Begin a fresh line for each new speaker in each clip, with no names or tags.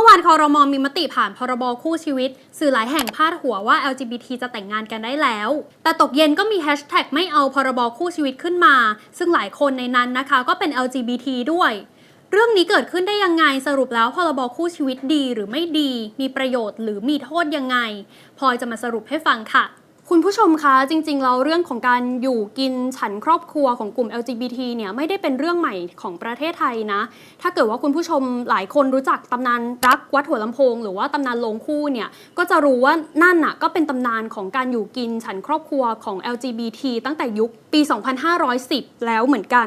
มื่อวานคอรมอมีมติผ่านพรบคู่ชีวิต สื่อหลายแห่งพาดหัวว่า LGBT จะแต่งงานกันได้แล้ว แต่ตกเย็นก็มีแฮชแท็กไม่เอาพรบคู่ชีวิตขึ้นมา ซึ่งหลายคนในนั้นนะคะก็เป็น LGBT ด้วย เรื่องนี้เกิดขึ้นได้ยังไงสรุปแล้วพรบคู่ชีวิตดีหรือไม่ดี มีประโยชน์หรือมีโทษยังไงพลอยจะมาสรุปให้ฟังค่ะ คุณผู้ชมคะจริงๆแล้วเรื่องของการอยู่กินฉันครอบครัวของกลุ่ม LGBT เนี่ยไม่ได้เป็นเรื่องใหม่ของประเทศไทยนะ ถ้าเกิดว่าคุณผู้ชมหลายคนรู้จักตำนานรักวัดหัวลำโพง หรือว่าตำนานลงคู่เนี่ยก็จะรู้ว่านั่นน่ะก็เป็นตำนานของการอยู่กินฉันครอบครัวของ LGBT ตั้งแต่ยุคปี 2510 แล้วเหมือนกัน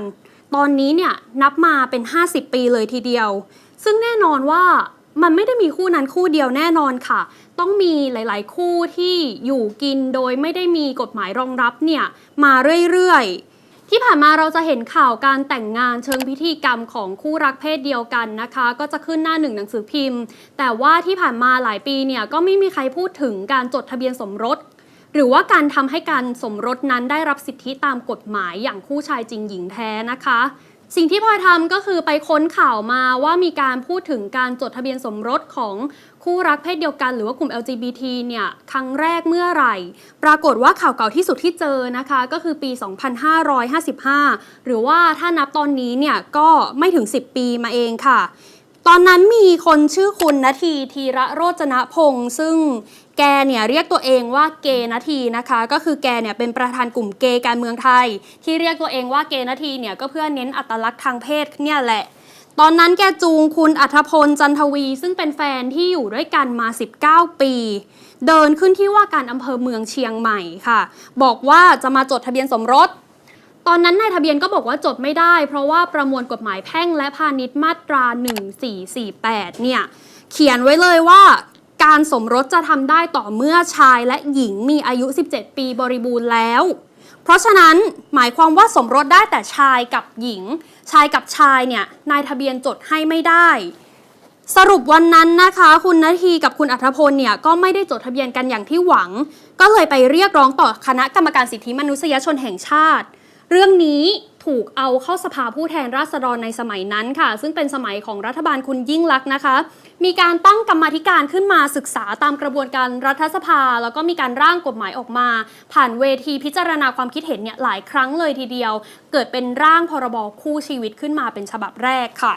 ตอนนี้เนี่ยนับมาเป็น 50 ปีเลยทีเดียว ซึ่งแน่นอนว่า มันไม่ได้มีคู่นั้นคู่เดียวแน่นอนค่ะ ต้องมีหลายๆ คู่ที่อยู่กินโดยไม่ได้มีกฎหมายรองรับเนี่ยมาเรื่อยๆ ที่ผ่านมาเราจะเห็นข่าวการแต่งงานเชิงพิธีกรรมของคู่รักเพศเดียวกันนะคะ ก็จะขึ้นหน้าหนึ่งหนังสือพิมพ์ แต่ว่าที่ผ่านมาหลายปีเนี่ยก็ไม่มีใครพูดถึงการจดทะเบียนสมรส หรือว่าการทำให้การสมรสนั้นได้รับสิทธิตามกฎหมายอย่างคู่ชายจริงหญิงแท้นะคะ สิ่งที่พลอยทำก็คือไปค้นข่าวมาว่ามีการพูดถึงการจดทะเบียนสมรสของคู่รักเพศเดียวกันหรือว่ากลุ่ม LGBT เนี่ยครั้งแรกเมื่อไหร่ ปรากฏว่าข่าวเก่าที่สุดที่เจอนะคะ ก็คือปี 2555 หรือว่าถ้านับตอนนี้เนี่ยก็ไม่ถึง 10 ปีมาเองค่ะ ตอนนั้นมีคนชื่อคุณนาทีธีระโรจนพงศ์ซึ่ง แกเนี่ยเรียกตัวเองว่าเกย์นาทีนะคะ ก็คือแกเนี่ยเป็นประธานกลุ่มเกย์การเมืองไทย ที่เรียกตัวเองว่าเกย์นาทีเนี่ยก็เพื่อเน้นอัตลักษณ์ทางเพศเนี่ยแหละ ตอนนั้นแกจูงคุณอัธพลจันทวี ซึ่งเป็นแฟนที่อยู่ด้วยกันมา 19 ปี เดินขึ้นที่ว่าการอำเภอเมืองเชียงใหม่ค่ะ บอกว่าจะมาจดทะเบียนสมรสตอนนั้นนายทะเบียนก็บอกว่าจดไม่ได้ เพราะว่าประมวลกฎหมายแพ่งและพาณิชย์มาตรา 1448 เนี่ย เขียนไว้เลยว่า การสมรสจะทำได้ต่อเมื่อชายและหญิงมีอายุ 17 ปีบริบูรณ์แล้ว เพราะฉะนั้นหมายความว่าสมรสได้แต่ชายกับหญิง ชายกับชายเนี่ยนายทะเบียนจดให้ไม่ได้ สรุปวันนั้นนะคะ คุณนาทีกับคุณอัธพลเนี่ยก็ไม่ได้จดทะเบียนกันอย่างที่หวัง ก็เลยไปเรียกร้องต่อคณะกรรมการสิทธิมนุษยชนแห่งชาติ เรื่องนี้ ถูกเอาเข้าสภาผู้แทนราษฎรในสมัยนั้นค่ะ ซึ่งเป็นสมัยของรัฐบาลคุณยิ่งลักษณ์นะคะ มีการตั้งกรรมธิการขึ้นมาศึกษาตามกระบวนการรัฐสภา แล้วก็มีการร่างกฎหมายออกมา ผ่านเวทีพิจารณาความคิดเห็นเนี่ยหลายครั้งเลยทีเดียว เกิดเป็นร่างพรบคู่ชีวิตขึ้นมาเป็นฉบับแรกค่ะ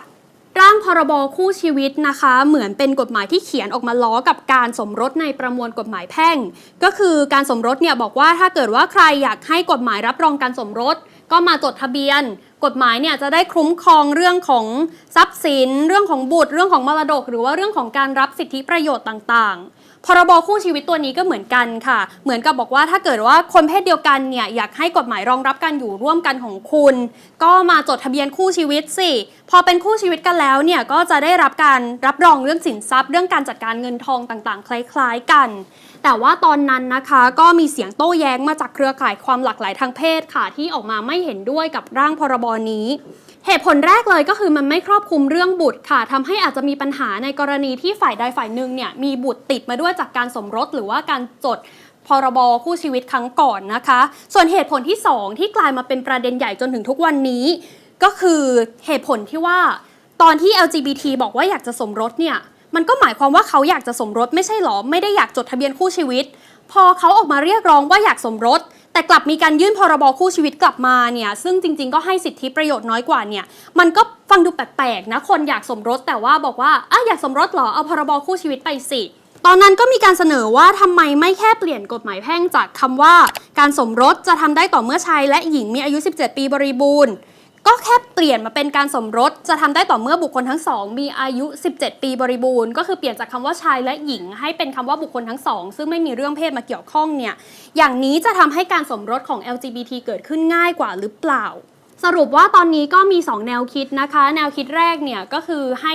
ร่างพรบคู่ชีวิตนะคะ เหมือนเป็นกฎหมายที่เขียนออกมาล้อกับการสมรสในประมวลกฎหมายแพ่ง ก็คือการสมรสเนี่ยบอกว่าถ้าเกิดว่าใครอยากให้กฎหมายรับรองการสมรส ก็มาจดทะเบียน กฎหมายเนี่ยจะได้คุ้มครองเรื่องของทรัพย์สิน เรื่องของบุตร เรื่องของมรดก หรือว่าเรื่องของการรับสิทธิประโยชน์ต่างๆ พรบคู่ชีวิตตัวนี้ก็เหมือนกันค่ะ เหมือนกับบอกว่าถ้าเกิดว่าคนเพศเดียวกันเนี่ยอยากให้กฎหมายรองรับการอยู่ร่วมกันของคุณ ก็มาจดทะเบียนคู่ชีวิตสิ พอเป็นคู่ชีวิตกันแล้วเนี่ยก็จะได้รับการรับรองเรื่องสินทรัพย์ เรื่องการจัดการเงินทองต่างๆ คล้าย ๆ กัน แต่ว่าตอนนั้นนะคะก็มีเสียงโต้แย้งมาจากเครือข่ายความหลากหลายทางเพศค่ะ ที่ออกมาไม่เห็นด้วยกับร่างพรบนี้ เหตุผลแรกเลยก็คือมันไม่ครอบคลุมเรื่องบุตรค่ะทำให้อาจจะมีปัญหาในกรณีที่ฝ่ายใดฝ่ายหนึ่งเนี่ยมีบุตรติดมาด้วยจากการสมรสหรือว่าการจดพรบคู่ชีวิตครั้งก่อนนะคะ ส่วนเหตุผลที่สองที่กลายมาเป็นประเด็นใหญ่จนถึงทุกวันนี้ ก็คือเหตุผลที่ว่า ตอนที่ LGBT บอกว่าอยากจะสมรสเนี่ย มันก็หมายความว่าเขาอยากจะสมรสไม่ใช่หรอ ไม่ได้อยากจดทะเบียนคู่ชีวิต พอเขาออกมาเรียกร้องว่าอยากสมรส แต่กลับมีการยื่นพรบคู่ชีวิตกลับมาเนี่ย ซึ่งจริงๆก็ให้สิทธิประโยชน์น้อยกว่าเนี่ย มันก็ฟังดูแปลกๆนะ คนอยากสมรสแต่ว่าบอกว่าอะอยากสมรสหรอ เอาพรบคู่ชีวิตไปสิตอนนั้นก็มีการเสนอว่าทำไมไม่แค่เปลี่ยนกฎหมายแพ่งจากคำว่า การสมรสจะทำได้ต่อเมื่อชายและหญิงมีอายุ 17 ปีบริบูรณ์ ก็แค่เปลี่ยนมาเป็นการสมรสจะทำได้ต่อเมื่อบุคคลทั้งสองมีอายุ 17 ปีบริบูรณ์ ก็คือเปลี่ยนจากคำว่าชายและหญิง ให้เป็นคำว่าบุคคลทั้งสองซึ่งไม่มีเรื่องเพศมาเกี่ยวข้องเนี่ยอย่างนี้จะทำให้การสมรสของ LGBT เกิดขึ้นง่ายกว่าหรือเปล่า สรุปว่าตอนนี้ก็มี 2 แนวคิดนะคะ แนวคิดแรกเนี่ยก็คือให้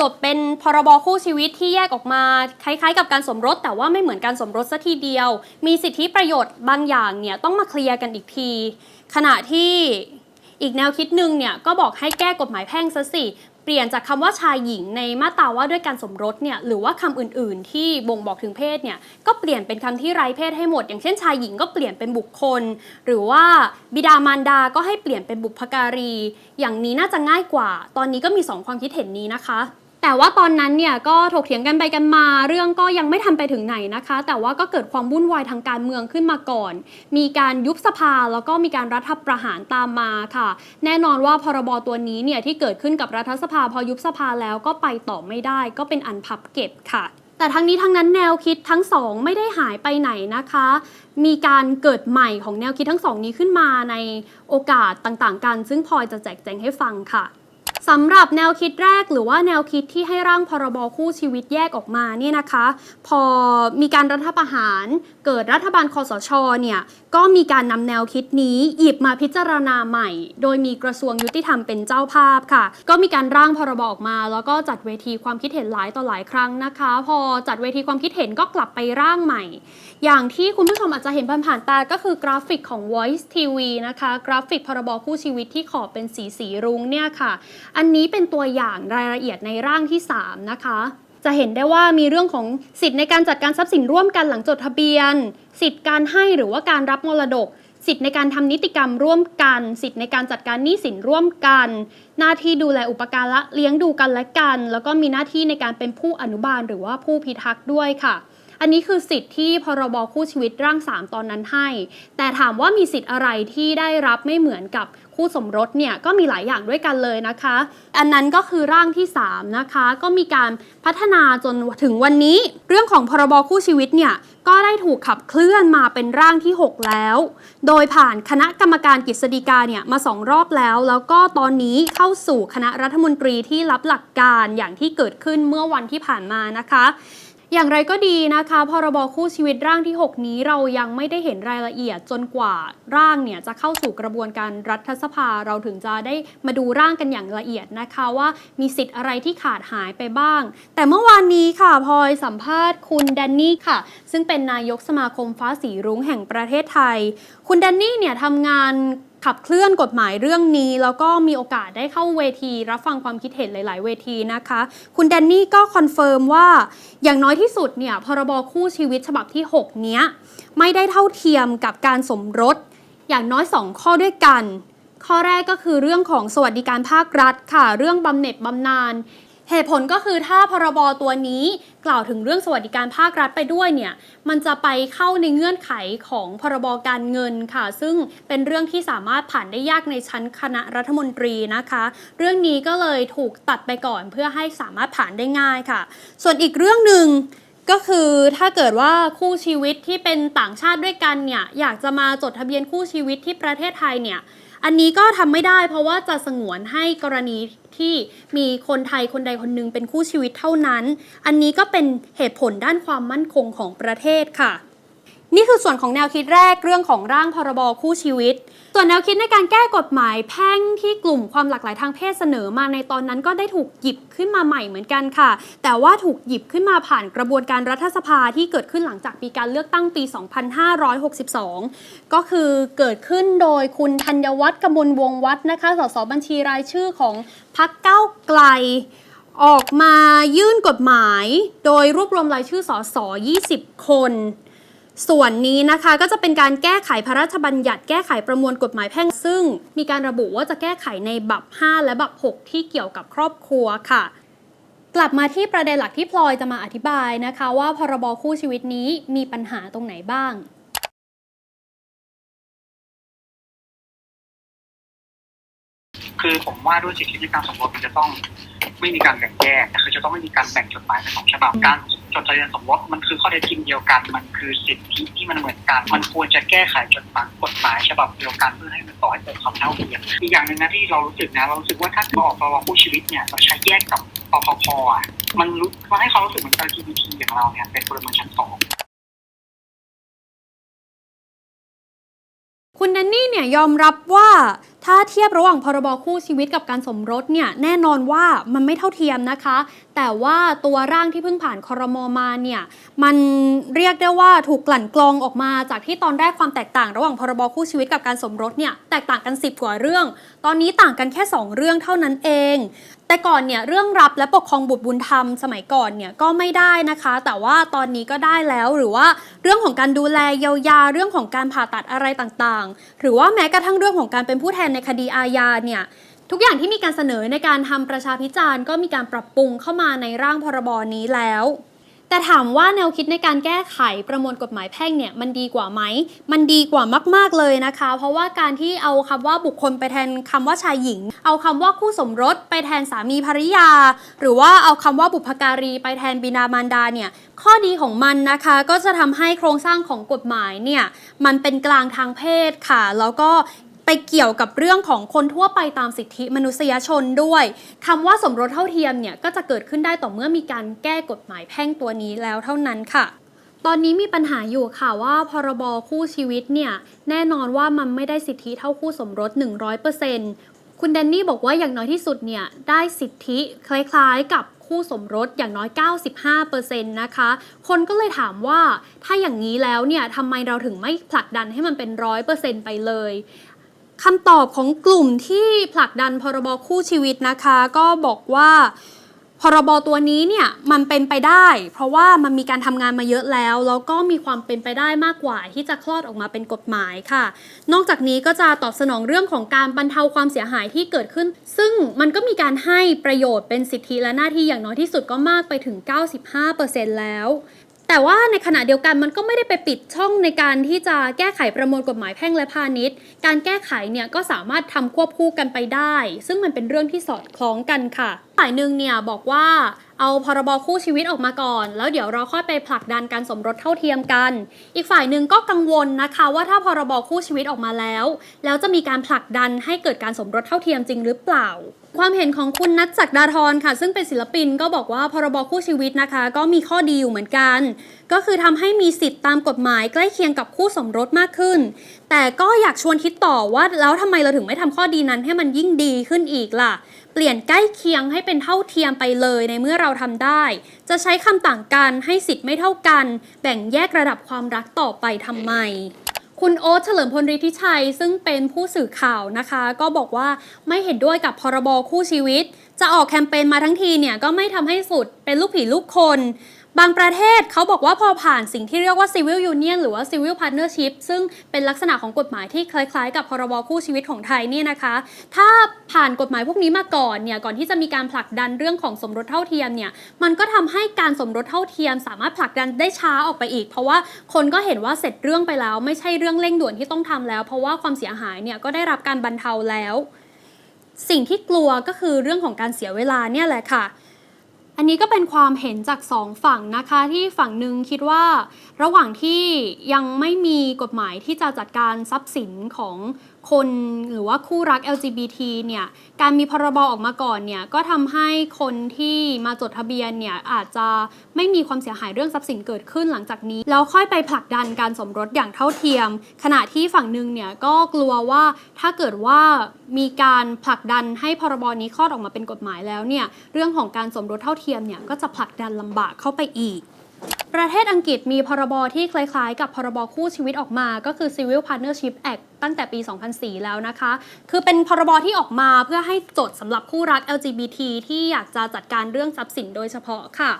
จดเป็นพรบคู่ชีวิตที่แยกออกมาคล้ายๆ กับการสมรส แต่ว่าไม่เหมือนการสมรสซะทีเดียว มีสิทธิประโยชน์บางอย่างเนี่ยต้องมาเคลียร์กันอีกที ขณะที่ อีกแนวคิดหนึ่งเนี่ยก็บอกให้แก้กฎหมายแพ่งซะสิเปลี่ยนจากคำว่าชายหญิงในมาตราว่าด้วยการสมรสเนี่ยหรือว่าคำอื่นๆ ที่บ่งบอกถึงเพศเนี่ยก็เปลี่ยนเป็นคำที่ไร้เพศให้หมด อย่างเช่นชายหญิงก็เปลี่ยนเป็นบุคคล หรือว่าบิดามารดาก็ให้เปลี่ยนเป็นบุพการี อย่างนี้น่าจะง่ายกว่า ตอนนี้ก็มีสองความคิดเห็นนี้นะคะ แต่ว่าตอนนั้นเนี่ยก็ถกเถียงกันไปกันมา เรื่องก็ยังไม่ทันไปถึงไหนนะคะ แต่ว่าก็เกิดความวุ่นวายทางการเมืองขึ้นมาก่อน มีการยุบสภาแล้วก็มีการรัฐประหารตามมาค่ะ แน่นอนว่าพรบตัวนี้เนี่ยที่เกิดขึ้นกับรัฐสภาพอยุบสภาแล้วก็ไปต่อไม่ได้ ก็เป็นอันพับเก็บค่ะ แต่ทั้งนี้ทั้งนั้นแนวคิดทั้งสองไม่ได้หายไปไหนนะคะมีการเกิดใหม่ของแนวคิดทั้งสองนี้ขึ้นมาในโอกาสต่างๆ กัน ซึ่งพลอยจะแจกแจงให้ฟังค่ะ สำหรับแนวคิดแรกหรือว่าแนวคิดที่ให้ร่างพรบคู่ชีวิตแยกออกมาเนี่ยนะคะ พอมีการรัฐประหารเกิดรัฐบาลคอสชเนี่ยก็มีการนำแนวคิดนี้หยิบมาพิจารณาใหม่ โดยมีกระทรวงยุติธรรมเป็นเจ้าภาพค่ะ ก็มีการร่างพรบออกมา แล้วก็จัดเวทีความคิดเห็นหลายต่อหลายครั้งนะคะ พอจัดเวทีความคิดเห็นก็กลับไปร่างใหม่ อย่างที่คุณผู้ชมอาจจะเห็นผ่านๆตาก็คือกราฟิกของ Voice TV นะคะ กราฟิกพรบคู่ชีวิตที่ขอบเป็นสีสีรุ้งเนี่ยค่ะอันนี้เป็นตัวอย่างรายละเอียดในร่างที่ 3 นะคะ จะเห็นได้ว่ามีเรื่องของสิทธิ์ในการจัดการทรัพย์สินร่วมกันหลังจดทะเบียน สิทธิ์การให้หรือว่าการรับมรดก สิทธิ์ในการทำนิติกรรมร่วมกัน สิทธิ์ในการจัดการหนี้สินร่วมกัน หน้าที่ดูแลอุปการะเลี้ยงดูกันและกัน แล้วก็มีหน้าที่ในการเป็นผู้อนุบาลหรือว่าผู้พิทักษ์ด้วยค่ะอันนี้คือสิทธิ์ที่พรบคู่ชีวิตร่าง 3 ตอนนั้นให้ แต่ถามว่ามีสิทธิ์อะไรที่ได้รับไม่เหมือนกับ คู่สมรสเนี่ยก็มีหลายอย่างด้วยกันเลยนะคะ อันนั้นก็คือร่างที่ 3 นะคะ ก็มีการพัฒนาจนถึงวันนี้ เรื่องของพรบคู่ชีวิตเนี่ยก็ได้ถูกขับเคลื่อนมาเป็นร่างที่ 6 แล้ว โดยผ่านคณะกรรมการกฤษฎีกาเนี่ยมาสองรอบแล้ว แล้วก็ตอนนี้เข้าสู่คณะรัฐมนตรีที่รับหลักการอย่างที่เกิดขึ้นเมื่อวันที่ผ่านมานะคะ อย่างไรก็ดีนะคะ พรบคู่ชีวิตร่างที่ 6 นี้เรายังไม่ได้เห็นรายละเอียดจนกว่าร่างเนี่ยจะเข้าสู่กระบวนการรัฐสภาเราถึงจะได้มาดูร่างกันอย่างละเอียดนะคะว่ามีสิทธิ์อะไรที่ขาดหายไปบ้าง แต่เมื่อวานนี้ค่ะพลอยสัมภาษณ์คุณแดนนี่ค่ะ ซึ่งเป็นนายกสมาคมฟ้าสีรุ้งแห่งประเทศไทย คุณแดนนี่เนี่ยทำงาน ขับเคลื่อนกฎหมายเรื่องนี้ แล้วก็มีโอกาสได้เข้าเวที รับฟังความคิดเห็นหลาย ๆ เวทีนะคะ คุณแดนนี่ก็คอนเฟิร์มว่าอย่างน้อยที่สุดเนี่ยพรบคู่ชีวิตฉบับที่ 6 เนี้ย ไม่ได้เท่าเทียมกับการสมรส อย่างน้อย 2 ข้อด้วยกัน ข้อแรกก็คือเรื่องของสวัสดิการภาครัฐค่ะ เรื่องบำเหน็จบำนาญ เหตุผลก็คือถ้าพรบตัวนี้กล่าวถึงเรื่องสวัสดิการภาครัฐไปด้วยเนี่ยมันจะไปเข้าในเงื่อนไขของพรบการเงินค่ะ ซึ่งเป็นเรื่องที่สามารถผ่านได้ยากในชั้นคณะรัฐมนตรีนะคะ เรื่องนี้ก็เลยถูกตัดไปก่อนเพื่อให้สามารถผ่านได้ง่ายค่ะ ส่วนอีกเรื่องหนึ่งก็คือถ้าเกิดว่าคู่ชีวิตที่เป็นต่างชาติด้วยกันเนี่ยอยากจะมาจดทะเบียนคู่ชีวิตที่ประเทศไทยเนี่ย อันนี้ก็ทำไม่ได้เพราะว่าจะสงวนให้กรณีที่มีคนไทยคนใดคนหนึ่งเป็นคู่ชีวิตเท่านั้น อันนี้ก็เป็นเหตุผลด้านความมั่นคงของประเทศค่ะ นี่คือส่วนของแนวคิดแรกเรื่องของร่างพรบคู่ชีวิต ส่วนแนวคิดในการแก้กฎหมายแพ่งที่กลุ่มความหลากหลายทางเพศเสนอมาในตอนนั้นก็ได้ถูกหยิบขึ้นมาใหม่เหมือนกันค่ะ แต่ว่าถูกหยิบขึ้นมาผ่านกระบวนการรัฐสภาที่เกิดขึ้นหลังจากมีการเลือกตั้งปี 2562 ก็คือเกิดขึ้นโดยคุณธัญวัฒน์กมลวงวัฒน์นะคะ สสบัญชีรายชื่อของพรรคก้าวไกลออกมายื่นกฎหมาย โดยรวบรวมรายชื่อสส 20 คน ส่วนนี้นะคะก็จะเป็นการแก้ไขพระราชบัญญัติแก้ไขประมวลกฎหมายแพ่งซึ่ง มีการระบุว่าจะแก้ไขในบับ 5 และบับ 6 ที่เกี่ยวกับครอบครัวค่ะ กลับมาที่ประเด็นหลักที่พลอยจะมาอธิบายนะคะ ว่าพรบคู่ชีวิตนี้มีปัญหาตรงไหนบ้าง
คือผมว่าด้วยสิทธิในการสมรสมันจะต้อง ไม่มีการแบ่งแยกคือจะต้องไม่มีการแบ่งจดหมายเป็นสองฉบับ
อืม
การจดทะเบียนสมรสมันคือข้อเท็จจริงเดียวกันมันคือสิทธิที่มันเหมือนกันมันควรจะแก้ไขจดหมายกฎหมายฉบับเดียวกันเพื่อให้มันต่อให้เกิดความเท่าเทียมอีกอย่างหนึ่งนะที่เรารู้สึกนะเรารู้สึกว่าถ้าเราออกพรบคู่ชีวิตเนี่ยเราใช้แยกกับปปพอะมันรู้มันให้ความรู้สึกเหมือน LGBT อย่างเราเนี่ยเป็นพลเมืองชั้นสอง
คุณแดนนี่เนี่ยยอมรับว่าถ้าเทียบระหว่างพรบคู่ชีวิตกับการสมรสเนี่ยแน่นอนว่ามันไม่เท่าเทียมนะคะ แต่ว่าตัวร่างที่เพิ่งผ่านคอรมอมาเนี่ยมันเรียกได้ว่าถูกกลั่นกรองออกมาจากที่ตอนแรกความแตกต่างระหว่างพรบคู่ชีวิตกับการสมรสเนี่ยแตกต่างกัน 10 กว่าเรื่อง ตอนนี้ต่างกันแค่ 2 เรื่องเท่านั้นเอง แต่ก่อนเนี่ยเรื่องรับและปกครองบุตรบุญธรรมสมัยก่อนเนี่ยก็ไม่ได้นะคะ แต่ว่าตอนนี้ก็ได้แล้วหรือว่าเรื่องของการดูแลเยียวยาเรื่องของการผ่าตัดอะไรต่างๆ หรือว่าแม้กระทั่งเรื่องของการเป็นผู้แทนในคดีอาญาเนี่ยทุกอย่างที่มีการเสนอในการทำประชาพิจารณ์ก็มีการปรับปรุงเข้ามาในร่างพรบนี้แล้ว แต่ถามว่าแนวคิดในการแก้ไขประมวลกฎหมายแพ่งเนี่ยมันดีกว่าไหม มันดีกว่ามาก ๆเลยนะคะ เพราะว่าการที่เอาคำว่าบุคคลไปแทนคำว่าชายหญิง เอาคำว่าคู่สมรสไปแทนสามีภริยา หรือว่าเอาคำว่าบุพการีไปแทนบิดามารดาเนี่ยข้อดีของมันนะคะก็จะทำให้โครงสร้างของกฎหมายเนี่ยมันเป็นกลางทางเพศค่ะ แล้วก็ ไปเกี่ยวกับเรื่องของคนทั่วไปตามสิทธิมนุษยชนด้วยคำว่าสมรสเท่าเทียมเนี่ยก็จะเกิดขึ้นได้ต่อเมื่อมีการแก้กฎหมายแพ่งตัวนี้แล้วเท่านั้นค่ะตอนนี้มีปัญหาอยู่ค่ะว่าพรบคู่ชีวิตเนี่ยแน่นอนว่ามันไม่ได้สิทธิเท่าคู่สมรส 100%คุณแดนนี่บอกว่าอย่างน้อยที่สุดเนี่ยได้สิทธิคล้ายๆกับคู่สมรสอย่างน้อย 95%นะคะ คนก็เลยถามว่าถ้าอย่างนี้แล้วเนี่ยทำไมเราถึงไม่ผลักดันให้มันเป็น 100%ไปเลย คำตอบของกลุ่มที่ผลักดันพรบคู่ชีวิตนะคะ ก็บอกว่าพรบตัวนี้เนี่ยมันเป็นไปได้ เพราะว่ามันมีการทำงานมาเยอะแล้ว แล้วก็มีความเป็นไปได้มากกว่า ที่จะคลอดออกมาเป็นกฎหมายค่ะ นอกจากนี้ก็จะตอบสนองเรื่องของการบรรเทาความเสียหายที่เกิดขึ้น ซึ่งมันก็มีการให้ประโยชน์เป็นสิทธิและหน้าที่อย่างน้อยที่สุดก็มากไปถึง 95%แล้ว แต่ว่าในขณะเดียวกันมันก็ไม่ได้ไปปิดช่องในการที่จะแก้ไขประมวลกฎหมายแพ่งและพาณิชย์ การแก้ไขเนี่ยก็สามารถทำควบคู่กันไปได้ ซึ่งมันเป็นเรื่องที่สอดคล้องกันค่ะฝ่ายหนึ่งเนี่ยบอกว่าเอาพรบคู่ชีวิตออกมาก่อน แล้วเดี๋ยวเราค่อยไปผลักดันการสมรสเท่าเทียมกัน อีกฝ่ายหนึ่งก็กังวลนะคะ ว่าถ้าพรบคู่ชีวิตออกมาแล้ว แล้วจะมีการผลักดันให้เกิดการสมรสเท่าเทียมจริงหรือเปล่า ความเห็นของคุณนัทศักดาธรค่ะ ซึ่งเป็นศิลปินก็บอกว่าพรบคู่ชีวิตนะคะ ก็มีข้อดีอยู่เหมือนกัน ก็คือทำให้มีสิทธิ์ตามกฎหมายใกล้เคียงกับคู่สมรสมากขึ้น แต่ก็อยากชวนคิดต่อว่าแล้วทำไมเราถึงไม่ทำข้อดีนั้นให้มันยิ่งดีขึ้นอีกล่ะ เปลี่ยนใกล้เคียงให้เป็นเท่าเทียมไปเลยในเมื่อเราทำได้ จะใช้คำต่างกันให้สิทธิ์ไม่เท่ากัน แบ่งแยกระดับความรักต่อไปทำไม คุณโอ๊ตเฉลิมพลฤทธิชัย ซึ่งเป็นผู้สื่อข่าวนะคะ ก็บอกว่าไม่เห็นด้วยกับพรบคู่ชีวิต จะออกแคมเปญมาทั้งทีเนี่ยก็ไม่ทำให้สุดเป็นลูกผีลูกคน บางประเทศเขาบอกว่าพอผ่านสิ่งที่เรียกว่า civil union หรือว่า civil partnership ซึ่งเป็นลักษณะของกฎหมายที่คล้ายๆ กับพรบคู่ชีวิตของไทยเนี่ยนะคะ ถ้าผ่านกฎหมายพวกนี้มาก่อนเนี่ยก่อนที่จะมีการผลักดันเรื่องของสมรสเท่าเทียมเนี่ยมันก็ทำให้การสมรสเท่าเทียม สามารถผลักดันได้ช้าออกไปอีก เพราะว่าคนก็เห็นว่าเสร็จเรื่องไปแล้ว ไม่ใช่เรื่องเร่งด่วนที่ต้องทำแล้ว เพราะว่าความเสียหายเนี่ยก็ได้รับการบรรเทาแล้ว สิ่งที่กลัวก็คือเรื่องของการเสียเวลาเนี่ยแหละค่ะ อันนี้ก็เป็นความเห็นจากสองฝั่งนะคะที่ฝั่งหนึ่งคิดว่า ระหว่างที่ยังไม่มีกฎหมายที่จะจัดการทรัพย์สินของ คนหรือว่าคู่รัก LGBT เนี่ยการมีพรบออกมาก่อนเนี่ยก็ทำให้คนที่มาจดทะเบียนเนี่ยอาจจะไม่มีความเสียหายเรื่องทรัพย์สินเกิดขึ้นหลังจากนี้ แล้วค่อยไปผลักดันการสมรสอย่างเท่าเทียม ขณะที่ฝั่งหนึ่งเนี่ยก็กลัวว่าถ้าเกิดว่ามีการผลักดันให้พรบนี้คลอดออกมาเป็นกฎหมายแล้วเนี่ยเรื่องของการสมรสเท่าเทียมเนี่ยก็จะผลักดันลำบากเข้าไปอีก ประเทศอังกฤษมีพรบที่คล้ายๆ กับพรบคู่ชีวิตออกมา ก็คือ Civil Partnership Act ตั้งแต่ปี 2004 แล้วนะคะ คือเป็นพรบที่ออกมาเพื่อให้จดสำหรับคู่รัก LGBT ที่อยากจะจัดการเรื่องทรัพย์สินโดยเฉพาะค่ะ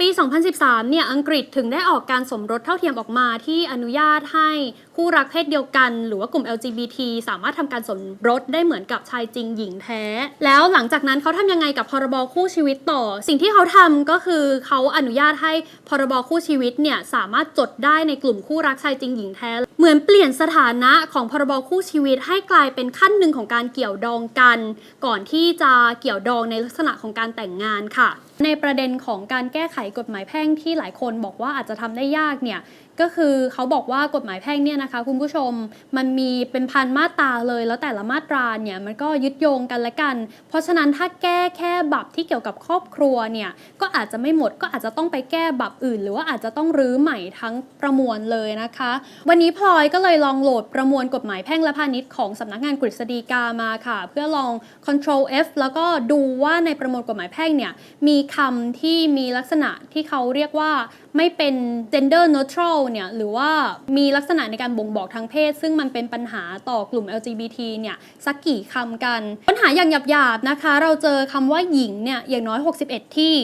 ปี 2013 เนี่ย อังกฤษถึงได้ออกการสมรสเท่าเทียมออกมาที่อนุญาตให้คู่รักเพศเดียวกัน หรือว่ากลุ่ม LGBT สามารถทำการสมรสได้เหมือนกับชายจริงหญิงแท้ แล้วหลังจากนั้นเขาทำยังไงกับพรบคู่ชีวิตต่อ สิ่งที่เขาทำก็คือเขาอนุญาตให้พรบคู่ชีวิตเนี่ยสามารถจดได้ในกลุ่มคู่รักชายจริงหญิงแท้ เหมือนเปลี่ยนสถานะของพรบคู่ชีวิตให้กลายเป็นขั้นหนึ่งของการเกี่ยวดองกัน ก่อนที่จะเกี่ยวดองในลักษณะของการแต่งงานค่ะ ในประเด็นของการแก้ไขกฎหมายแพ่งที่หลายคนบอกว่าอาจจะทำได้ยากเนี่ยก็คือเขาบอกว่ากฎหมายแพ่งเนี่ยนะคะคุณผู้ชมมันมีเป็นพันมาตราเลย แล้วแต่ละมาตราเนี่ยมันก็ยึดโยงกันและกัน เพราะฉะนั้นถ้าแก้แค่บับที่เกี่ยวกับครอบครัวเนี่ยก็อาจจะไม่หมดก็อาจจะต้องไปแก้บับอื่น หรือว่าอาจจะต้องรื้อใหม่ทั้งประมวลเลยนะคะ วันนี้พลอยก็เลยลองโหลดประมวลกฎหมายแพ่งและพาณิชย์ของสำนักงานกฤษฎีกามาค่ะ เพื่อลอง Control F แล้วก็ดูว่าในประมวลกฎหมายแพ่งเนี่ยมีคำที่มีลักษณะที่เขาเรียกว่าไม่เป็น gender neutral เนี่ยหรือว่ามีลักษณะในการบ่งบอกทางเพศ ซึ่งมันเป็นปัญหาต่อกลุ่ม LGBT เนี่ยสักกี่คำกัน ปัญหาอย่างหยาบๆนะคะ เราเจอคำว่าหญิงเนี่ยอย่างน้อย 61 ที่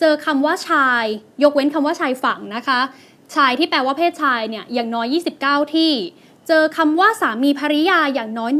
เจอคำว่าชาย ยกเว้นคำว่าชายฝั่งนะคะ ชายที่แปลว่าเพศชายเนี่ยอย่างน้อย 29 ที่ เจอคำว่าสามีภริยาอย่างน้อย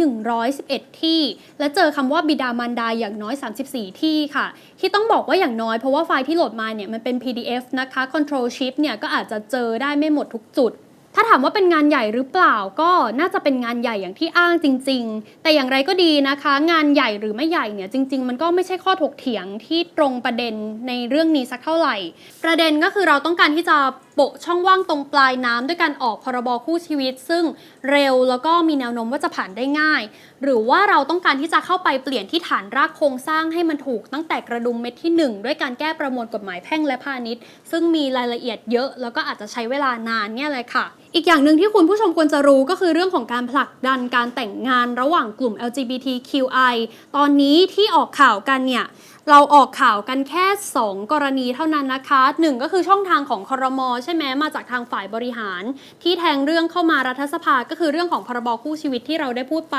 111 ที่ และเจอคำว่าบิดามารดาอย่างน้อย 34 ที่ค่ะ ที่ต้องบอกว่าอย่างน้อยเพราะว่าไฟล์ที่โหลดมาเนี่ยมันเป็น PDF นะคะ Control Shift เนี่ยก็อาจจะเจอได้ไม่หมดทุกจุด ถ้าถามว่าเป็นงานใหญ่หรือเปล่าก็น่าจะเป็นงานใหญ่อย่างที่อ้างจริง ๆ แต่อย่างไรก็ดีนะคะ งานใหญ่หรือไม่ใหญ่เนี่ยจริง ๆ มันก็ไม่ใช่ข้อถกเถียงที่ตรงประเด็นในเรื่องนี้สักเท่าไหร่ ประเด็นก็คือเราต้องการที่จะโปะช่องว่างตรงปลายน้ำด้วยการออกพรบคู่ชีวิต ซึ่งเร็วแล้วก็มีแนวโน้มว่าจะผ่านได้ง่าย หรือว่าเราต้องการที่จะเข้าไปเปลี่ยนที่ฐานรากโครงสร้างให้มันถูกตั้งแต่กระดุมเม็ดที่ 1 ด้วยการแก้ประมวลกฎหมายแพ่งและพาณิชย์ ซึ่งมีรายละเอียดเยอะ แล้วก็อาจจะใช้เวลานานเนี่ยเลยค่ะ อีกอย่างหนึ่งที่คุณผู้ชมควรจะรู้ก็คือเรื่องของการผลักดันการแต่งงานระหว่างกลุ่ม LGBTQI ตอนนี้ที่ออกข่าวกันเนี่ย เราออกข่าวกันแค่ 2 กรณีเท่านั้นนะคะหนึ่งก็คือช่องทางของคอรมอใช่ไหมมาจากทางฝ่ายบริหาร ที่แทงเรื่องเข้ามารัฐสภาก็คือเรื่องของพรบคู่ชีวิตที่เราได้พูดไป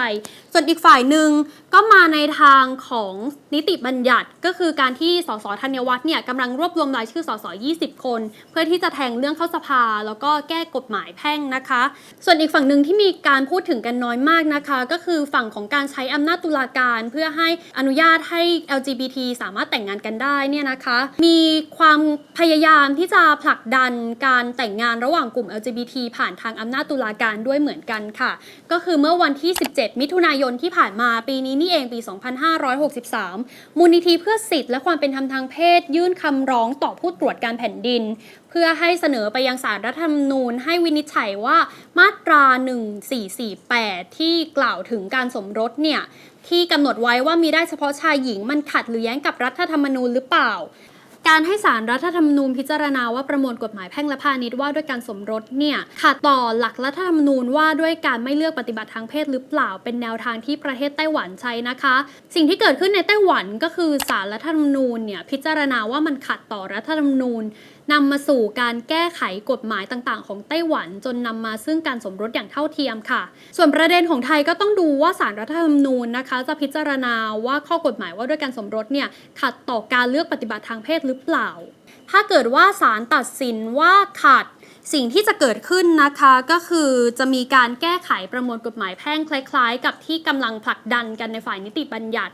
ส่วนอีกฝ่ายหนึ่งก็มาในทางของนิติบัญญัติ ก็คือการที่สสธัญวัฒน์เนี่ยกำลังรวบรวมรายชื่อสส20 คน เพื่อที่จะแทงเรื่องเข้าสภา แล้วก็แก้กฎหมายแพ่งนะคะ ส่วนอีกฝั่งหนึ่งที่มีการพูดถึงกันน้อยมากนะคะ ก็คือฝั่งของการใช้อำนาจตุลาการ เพื่อให้อนุญาตให้ LGBT สามารถแต่งงานกันได้เนี่ยนะคะ มีความพยายามที่จะผลักดันการแต่งงานระหว่างกลุ่ม LGBT ผ่านทางอำนาจตุลาการด้วยเหมือนกันค่ะ ก็คือเมื่อวันที่ 17 มิถุนายนที่ผ่านมาปีนี้นี่เองปี 2563 มูลนิธิเพื่อสิทธิและความเป็นธรรมทางเพศ ยื่นคำร้องต่อผู้ตรวจการแผ่นดินเพื่อให้เสนอไปยังสารรัฐธรรมนูญให้วินิจฉัยว่ามาตรา 1448 ที่กล่าวถึงการสมรสเนี่ย ที่กำหนดไว้ว่ามีได้เฉพาะชายหญิงมันขัดหรือแย้งกับรัฐธรรมนูญหรือเปล่า การให้สารรัฐธรรมนูญพิจารณาว่าประมวลกฎหมายแพ่งและพาณิชย์ว่าด้วยการสมรสเนี่ยขัดต่อหลักรัฐธรรมนูญว่าด้วยการไม่เลือกปฏิบัติทางเพศหรือเปล่า เป็นแนวทางที่ประเทศไต้หวันใช้นะคะ สิ่งที่เกิดขึ้นในไต้หวันก็คือสารรัฐธรรมนูญเนี่ยพิจารณาว่ามันขัดต่อรัฐธรรมนูญ นำมาสู่การแก้ไขกฎหมายต่างๆ ของไต้หวันจนนำมาซึ่งการสมรสอย่างเท่าเทียมค่ะ ส่วนประเด็นของไทยก็ต้องดูว่าสารรัฐธรรมนูญนะคะ จะพิจารณาว่าข้อกฎหมายว่าด้วยการสมรสเนี่ยขัดต่อการเลือกปฏิบัติทางเพศหรือเปล่า ถ้าเกิดว่าศาลตัดสินว่าขัดสิ่งที่จะเกิดขึ้นนะคะก็คือจะมีการแก้ไขประมวลกฎหมายแพ่งคล้าย ๆ กับที่กำลังผลักดันกันในฝ่ายนิติบัญญัติ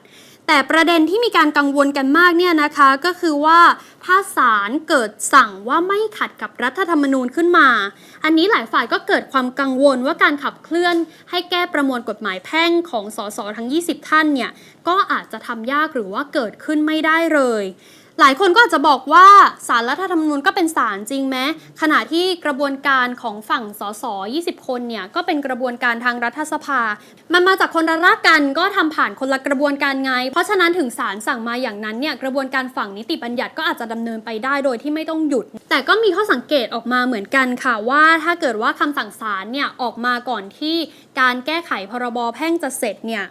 แต่ประเด็นที่มีการกังวลกันมากเนี่ยนะคะก็คือว่าถ้าศาลเกิดสั่งว่าไม่ขัดกับรัฐธรรมนูญขึ้นมา อันนี้หลายฝ่ายก็เกิดความกังวลว่าการขับเคลื่อน ให้แก้ประมวลกฎหมายแพ่งของสสทั้ง 20 ท่านเนี่ยก็อาจจะทำยากหรือว่าเกิดขึ้นไม่ได้เลย หลายคนก็อาจจะบอกว่าสารรัฐธรรมนูญก็เป็นศาลจริงไหมขณะที่กระบวนการของฝั่งสส20 คนเนี่ยก็เป็นกระบวนการทางรัฐสภา มันมาจากคนละรากกันก็ทำผ่านคนละกระบวนการไง เพราะฉะนั้นถึงศาลสั่งมาอย่างนั้นเนี่ยกระบวนการฝั่งนิติบัญญัติก็อาจจะดำเนินไปได้โดยที่ไม่ต้องหยุด แต่ก็มีข้อสังเกตออกมาเหมือนกันค่ะว่าถ้าเกิดว่าคำสั่งศาลเนี่ยออกมาก่อนที่การแก้ไขพรบแพ่งจะเสร็จเนี่ย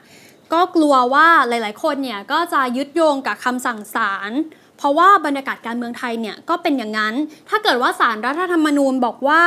ก็กลัวว่าหลาย ๆ คนเนี่ยก็จะยึดโยงกับคำสั่งศาล เพราะว่าบรรยากาศการเมืองไทยเนี่ยก็เป็นอย่างนั้น ถ้าเกิดว่าสารรัฐธรรมนูญบอกว่า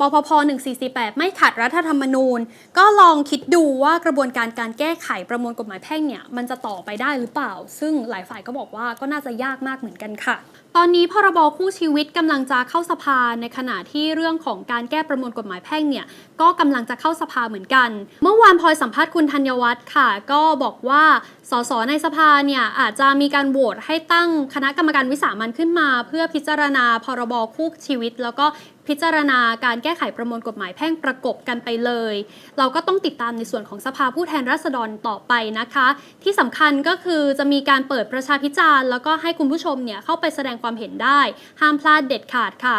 ปปพ1448 ไม่ขัดรัฐธรรมนูญ ก็ลองคิดดูว่ากระบวนการการแก้ไขประมวลกฎหมายแพ่งเนี่ยมันจะต่อไปได้หรือเปล่า ซึ่งหลายฝ่ายก็บอกว่าก็น่าจะยากมากเหมือนกันค่ะ ตอนนี้พรบคู่ชีวิตกำลังจะเข้าสภาในขณะที่เรื่องของการแก้ประมวลกฎหมายแพ่งเนี่ยก็กำลังจะเข้าสภาเหมือนกัน เมื่อวานพลอยสัมภาษณ์คุณธัญวัฒน์ค่ะ ก็บอกว่าสสในสภาเนี่ยอาจจะมีการโหวตให้ตั้งคณะกรรมการวิสามันขึ้นมา เพื่อพิจารณาพรบคู่ชีวิต แล้วก็ พิจารณาการแก้ไขประมวลกฎหมายแพ่งประกบกันไปเลย เราก็ต้องติดตามในส่วนของสภาผู้แทนราษฎรต่อไปนะคะ ที่สำคัญก็คือจะมีการเปิดประชาพิจารณ์แล้วก็ให้คุณผู้ชมเนี่ยเข้าไปแสดงความเห็นได้ ห้ามพลาดเด็ดขาดค่ะ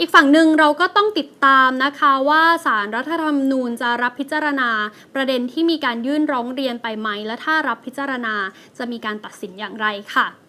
อีกฝั่งหนึ่งเราก็ต้องติดตามนะคะว่าสารรัฐธรรมนูญจะรับพิจารณา ประเด็นที่มีการยื่นร้องเรียนไปไหม และถ้ารับพิจารณาจะมีการตัดสินอย่างไรค่ะ